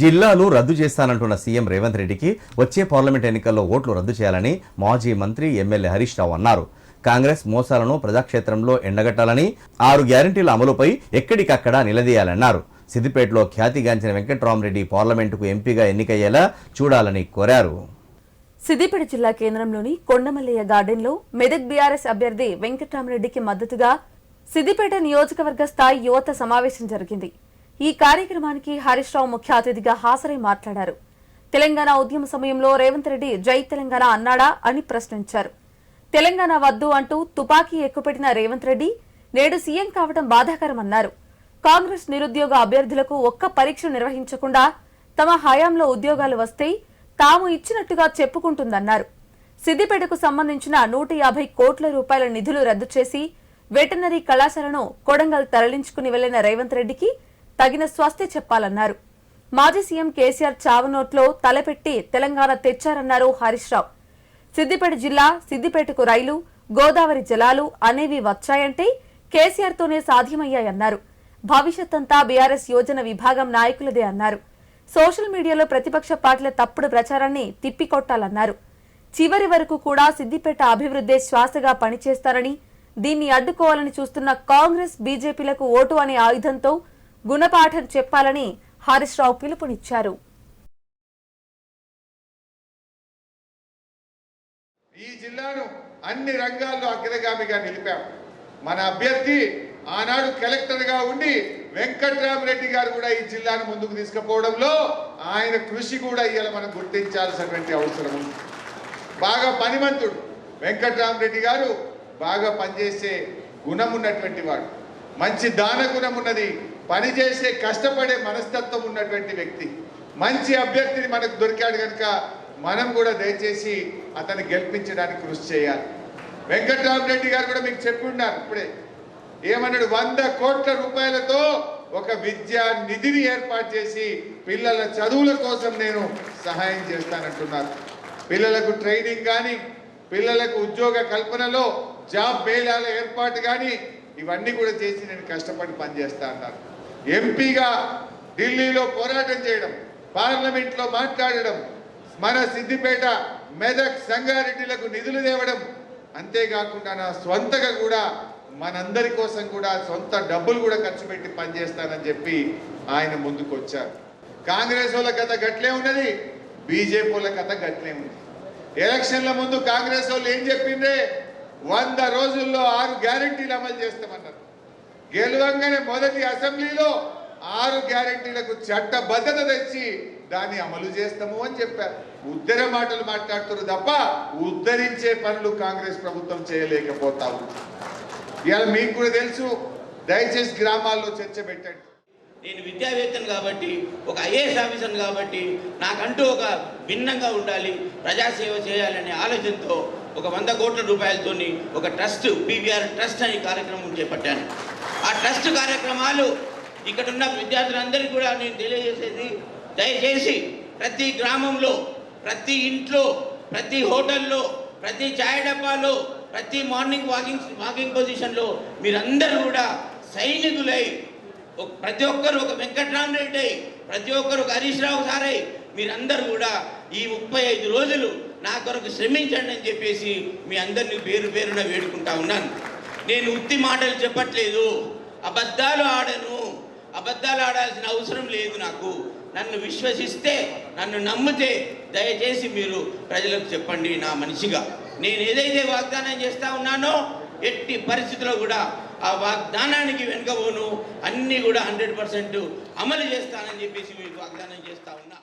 జిల్లాలు రద్దు చేస్తానంటున్న సీఎం రేవంత్ రెడ్డికి వచ్చే పార్లమెంట్ ఎన్నికల్లో ఓట్లు రద్దు చేయాలని మాజీ మంత్రి ఎమ్మెల్యే హరీష్ రావు అన్నారు. కాంగ్రెస్ మోసాలను ప్రజాక్షేత్రంలో ఎండగట్టాలని ఆరు గ్యారంటీల అమలుపై ఎక్కడికక్కడ నిలదీయాలన్నారు. సిద్దిపేటలో ఖ్యాతిగాంచిన వెంకట్రామరెడ్డి పార్లమెంటుకు ఎంపీగా ఎన్నికయ్యేలా చూడాలని కోరారు. సిద్దిపేట జిల్లా కేంద్రంలోని కొండమల్లయ్య గార్డెన్లో మెదక్ బీఆర్ఎస్ అభ్యర్థి వెంకట్రామరెడ్డికి మద్దతుగా సిద్దిపేట నియోజకవర్గ స్థాయి యువత సమావేశం జరిగింది. ఈ కార్యక్రమానికి హరీష్ రావు ముఖ్య అతిథిగా హాజరై మాట్లాడారు. తెలంగాణ ఉద్యమ సమయంలో రేవంత్ రెడ్డి జై తెలంగాణ అన్నాడా అని ప్రశ్నించారు. తెలంగాణ వద్దు అంటూ తుపాకీ ఎక్కుపెట్టిన రేవంత్ రెడ్డి నేడు సీఎం కావడం బాధాకరమన్నారు. కాంగ్రెస్ నిరుద్యోగ అభ్యర్థులకు ఒక్క పరీక్ష నిర్వహించకుండా తమ హయాంలో ఉద్యోగాలు వస్తే తాము ఇచ్చినట్టుగా చెప్పుకుంటుందన్నారు. సిద్దిపేటకు సంబంధించిన నూట యాభై కోట్ల రూపాయల నిధులు రద్దు చేసి వెటనరీ కళాశాలను కొడంగల్ తరలించుకుని వెళ్ళిన రేవంత్ రెడ్డికి తగిన స్వస్తి చెప్పాలన్నారు. మాజీ సీఎం కేసీఆర్ చావునోట్లో తలపెట్టి తెలంగాణ తెచ్చారన్నారు హరీష్ రావు. సిద్దిపేట జిల్లా సిద్దిపేటకు రైలు గోదావరి జలాలు అనేవి వచ్చాయంటే కేసీఆర్ తోనే సాధ్యమయ్యాయన్నారు. భవిష్యత్ అంతా బీఆర్ఎస్ యోజన విభాగం నాయకులదే అన్నారు. సోషల్ మీడియాలో ప్రతిపక్ష పార్టీల తప్పుడు ప్రచారాన్ని తిప్పికొట్టాలన్నారు. చివరి వరకు కూడా సిద్దిపేట అభివృద్ధే శ్వాసగా పనిచేస్తారని దీన్ని అడ్డుకోవాలని చూస్తున్న కాంగ్రెస్ బీజేపీలకు ఓటు అనే ఆయుధంతో గుణపాఠం చెప్పాలని హరీష్ రావు పిలుపునిచ్చారు. ఈ జిల్లాను అన్ని రంగాల్లో అగ్రగామిగా నిలిపాం. మన అభ్యర్థి ఆనాడు కలెక్టర్గా ఉండి వెంకట్రామరెడ్డి గారు కూడా ఈ జిల్లాను ముందుకు తీసుకుపోవడంలో ఆయన కృషి కూడా ఇవాళ మనం గుర్తించాల్సినటువంటి అవసరం ఉంది. బాగా పనిమంతుడు వెంకట్రామరెడ్డి గారు బాగా పనిచేసే గుణం ఉన్నటువంటి వాడు. మంచి దాన గుణం ఉన్నది పనిచేసే కష్టపడే మనస్తత్వం ఉన్నటువంటి వ్యక్తి. మంచి అభ్యర్థిని మనకు దొరికాడు కనుక మనం కూడా దయచేసి అతన్ని గెలిపించడానికి కృషి చేయాలి. వెంకట్రామరెడ్డి గారు కూడా మీకు చెప్పి ఉన్నారు ఇప్పుడే. ఏమన్నాడు? వంద కోట్ల రూపాయలతో ఒక విద్యా నిధిని ఏర్పాటు చేసి పిల్లల చదువుల కోసం నేను సహాయం చేస్తానంటున్నారు. పిల్లలకు ట్రైనింగ్ కానీ పిల్లలకు ఉద్యోగ కల్పనలో జాబ్ మేళాల ఏర్పాటు కానీ ఇవన్నీ కూడా చేసి నేను కష్టపడి పనిచేస్తా అన్నారు. ఎంపీగా ఢిల్లీలో పోరాటం చేయడం పార్లమెంట్లో మాట్లాడడం మన సిద్దిపేట మెదక్ సంగారెడ్డిలకు నిధులు తేవడం అంతేకాకుండా నా స్వంతగా కూడా మనందరి కోసం కూడా సొంత డబ్బులు కూడా ఖర్చు పెట్టి పనిచేస్తానని చెప్పి ఆయన ముందుకు వచ్చారు. కాంగ్రెస్ వాళ్ళ కథ గట్లే ఉన్నది బీజేపీ వాళ్ళ కథ గట్లే ఉంది. ఎలక్షన్ల ముందు కాంగ్రెస్ వాళ్ళు ఏం చెప్పిండే వంద రోజుల్లో ఆరు గ్యారంటీలు అమలు చేస్తామన్నారు. గెలవంగానే మొదటి అసెంబ్లీలో ఆరు గ్యారంటీలకు చట్టబద్ధత తెచ్చి దాన్ని అమలు చేస్తాము అని చెప్పారు. ఉద్దర మాటలు మాట్లాడుతున్నారు తప్ప ఉద్ధరించే పనులు కాంగ్రెస్ ప్రభుత్వం చేయలేకపోతా ఉంది ఇవాళ మీకు కూడా తెలుసు దయచేసి గ్రామాల్లో చర్చ పెట్టండి. నేను విద్యావేత్తను కాబట్టి ఒక ఐఏఎస్ ఆఫీసర్ని కాబట్టి నాకంటూ ఒక భిన్నంగా ఉండాలి ప్రజాసేవ చేయాలనే ఆలోచనతో ఒక వంద కోట్ల రూపాయలతోని ఒక ట్రస్ట్ పీవీఆర్ ట్రస్ట్ అనే కార్యక్రమం చేపట్టాను. ఆ ట్రస్ట్ కార్యక్రమాలు ఇక్కడ ఉన్న విద్యార్థులందరికీ కూడా నేను తెలియజేసేది దయచేసి ప్రతి గ్రామంలో ప్రతి ఇంట్లో ప్రతి హోటల్లో ప్రతి చాయ్ డబ్బాలో ప్రతి మార్నింగ్ వాకింగ్ వాకింగ్ పొజిషన్లో మీరందరూ కూడా సైనికులై ప్రతి ఒక్కరు ఒక వెంకట్రామరెడ్డి అయి, ప్రతి ఒక్కరు ఒక హరీష్ రావు సారై మీరందరూ కూడా ఈ ముప్పై ఐదు రోజులు నా కొరకు శ్రమించండి అని చెప్పేసి మీ అందరినీ పేరు పేరున వేడుకుంటా ఉన్నాను. నేను ఉత్తి మాటలు చెప్పట్లేదు. అబద్ధాలు ఆడను. అబద్ధాలు ఆడాల్సిన అవసరం లేదు నాకు. నన్ను విశ్వసిస్తే నన్ను నమ్మితే దయచేసి మీరు ప్రజలకు చెప్పండి నా మనిషిగా. నేను ఏదైతే వాగ్దానం చేస్తా ఉన్నానో ఎట్టి పరిస్థితుల్లో కూడా ఆ వాగ్దానానికి వెనుకబోను అన్నీ కూడా హండ్రెడ్ పర్సెంట్ అమలు చేస్తానని చెప్పేసి మీకు వాగ్దానం చేస్తా ఉన్నా.